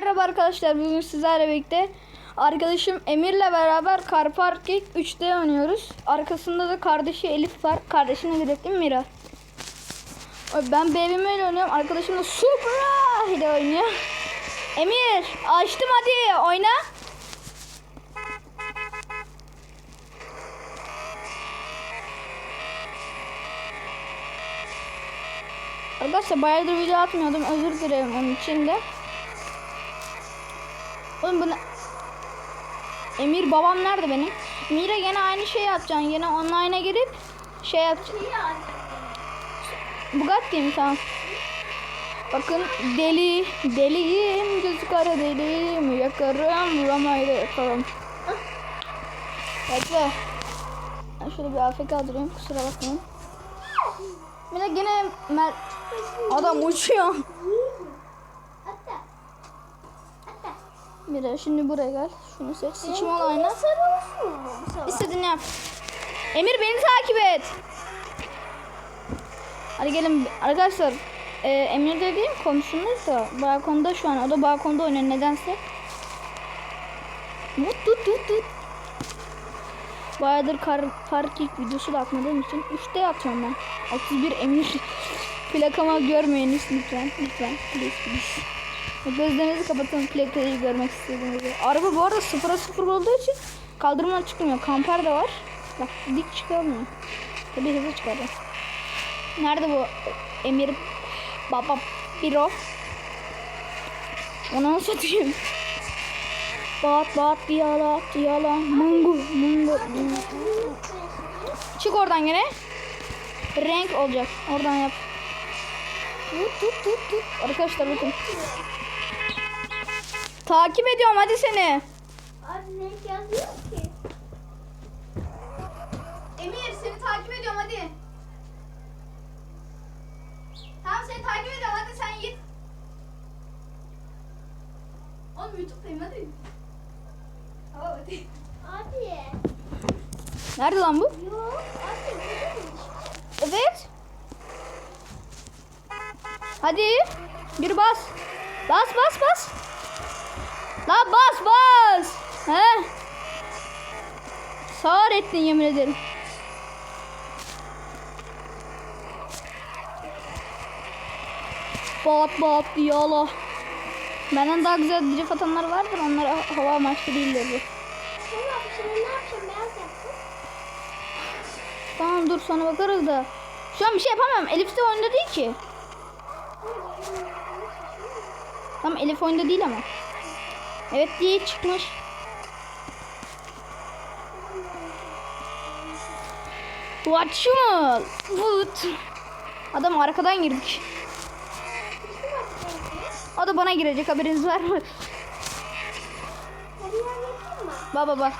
Merhaba arkadaşlar. Bugün sizlerle birlikte arkadaşım Emir'le beraber Car Parking 3D oynuyoruz. Arkasında da kardeşi Elif var. Kardeşine gidelim değil mi Mira? Ben Baby ile oynuyorum. Arkadaşım da Supra ile oynuyor. Emir açtım hadi oyna. Arkadaşlar bayağıdır video atmıyordum. Özür dilerim onun için de. Oğlum bu ne? Emir babam nerede benim? Mira yine aynı şeyi yapacaksın. Yine online'a girip şey yapacaksın. Bugatti mi tamam. Bakın deli, deliyim, gözü kara deliyim, yakarım, Roma'yı yakarım. Bekle. Ben şöyle bir afk kaldırayım, kusura bakmayın. Mira yine mer adam uçuyor. Mira şimdi buraya gel. Şunu seç. Seçim ol ayna. İstediğini yap. Emir beni takip et. Hadi gelin arkadaşlar. E, Emir de değil komşumuz da balkonda şu an. O da balkonda oynuyor nedense. Tut tut tut tut. Bayağıdır kar parking videosu da atmadığım için 3'te yapacağım ben. 31 Emir. Plakama görmeyiniz lütfen. Lütfen. Please please. Gözlerinizi kapatın plakayı görmek istediğinizde. Araba bu arada sıfıra sıfır olduğu için kaldırımdan çıkmıyor. Kamper de var. Bak dik çıkamıyor. Tabii hızlı çıkardı. Nerede bu Emir Baba Biro? Onu nasıl satayım? Bat bat diyala mungu mungu mungu. Çık oradan gene. Renk olacak. Oradan yap. Tut tut tut tut. Arkadaşlar bakın. Takip ediyorum hadi seni. Abi renk yazıyor ki. Emir seni takip ediyorum hadi. Tamam seni takip ediyorum hadi sen git. Oğlum YouTube'dayım hadi. Tamam hadi. Abi. Nerede lan bu? Yok. Abi. buradaymış. Evet. Hadi. Bir bas. Bas bas bas. Lan bas bas. He. Sağır ettin yemin ederim. Bat bat diye Allah. Benden daha güzel drift atanlar vardır. Onlar hava amaçlı değildir. bu. Tamam dur sonra bakarız da. Şu an bir şey yapamam. Elif de oyunda değil ki. Tamam Elif oyunda değil ama. Evet diye çıkmış. Watch mı? Wood. Adam arkadan girdik. O da bana girecek haberiniz var mı? Mı? Baba bak.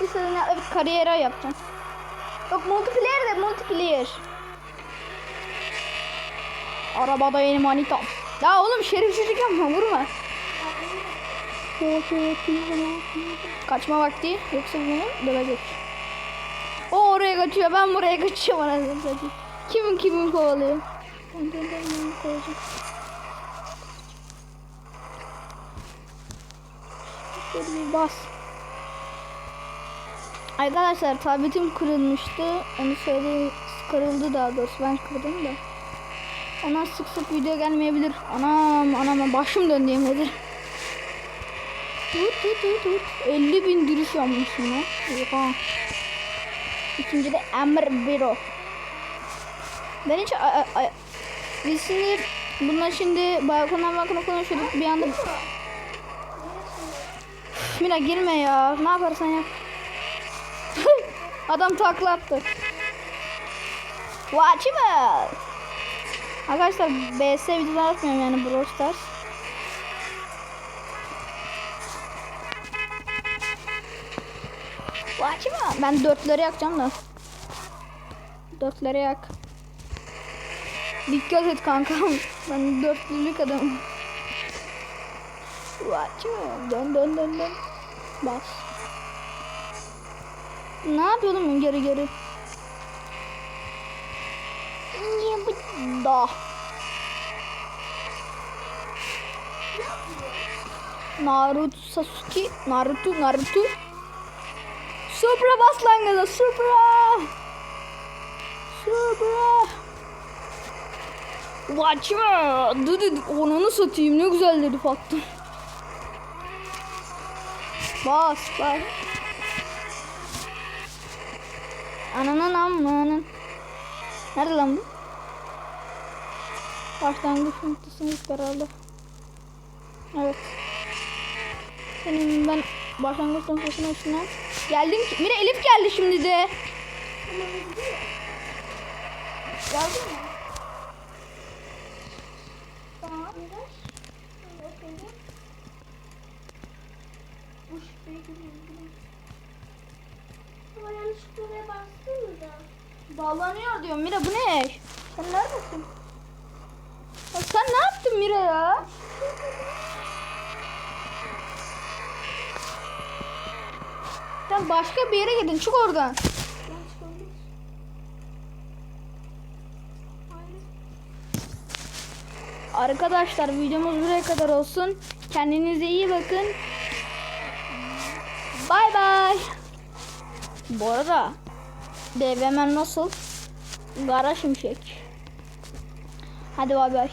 Bir sene evet kariyera yapacağım. Yok multiplayer de multiplayer. Arabada yeni manitam. Ya oğlum şerefsizlik yapma vurma. Kaçma vakti yoksa beni dövecek. O oraya kaçıyor ben buraya kaçıyorum anasını satayım. Kimin kimin kovalıyor? Ben ben de kovalacağım. Bas. Arkadaşlar tabletim kırılmıştı. Onu söyle kırıldı daha doğrusu ben kırdım da. Ona sık sık video gelmeyebilir. Anam anam başım döndü yemin ederim. Tut tut tut tut. 50 bin dürüş yapmışım lan. Oha. İkinci de Emir Biro. Ben hiç a, a, a- biz şimdi bunlar şimdi balkondan balkona konuşuyorduk bir anda Mira girme ya. Ne yaparsan yap. Adam takla attı. Watch mı? Arkadaşlar BS videolar atmıyorum yani Brawl Stars. Mı? Ben dörtleri yakacağım da. Dörtleri yak. Dikkat et kankam. Ben dörtlülük adamım. Mı? Dön dön dön dön. Bas. Ne yapıyordum geri geri? Niye bu da? Naruto Sasuke Naruto Naruto Supra bas lan gaza Supra Supra Watch me Dı Onu satayım ne güzel herif attım Bas bas Ananın ammanın Nerede lan bu? Başlangıç noktasını herhalde. Evet. Senin ben başlangıç noktasına şuna geldim ki. Mira Elif geldi şimdi de. Geldin mi? Tamam. Bu şifreyi girelim. Ama yanlışlıkla oraya bastın mı da? Bağlanıyor diyor Mira bu ne? Sen neredesin? Ya sen ne yaptın Mira ya? Sen başka bir yere gidin çık oradan. Arkadaşlar videomuz buraya kadar olsun. Kendinize iyi bakın. Bay bay. Bu arada DVM nasıl? Gara şimşek. Hadi bay bay.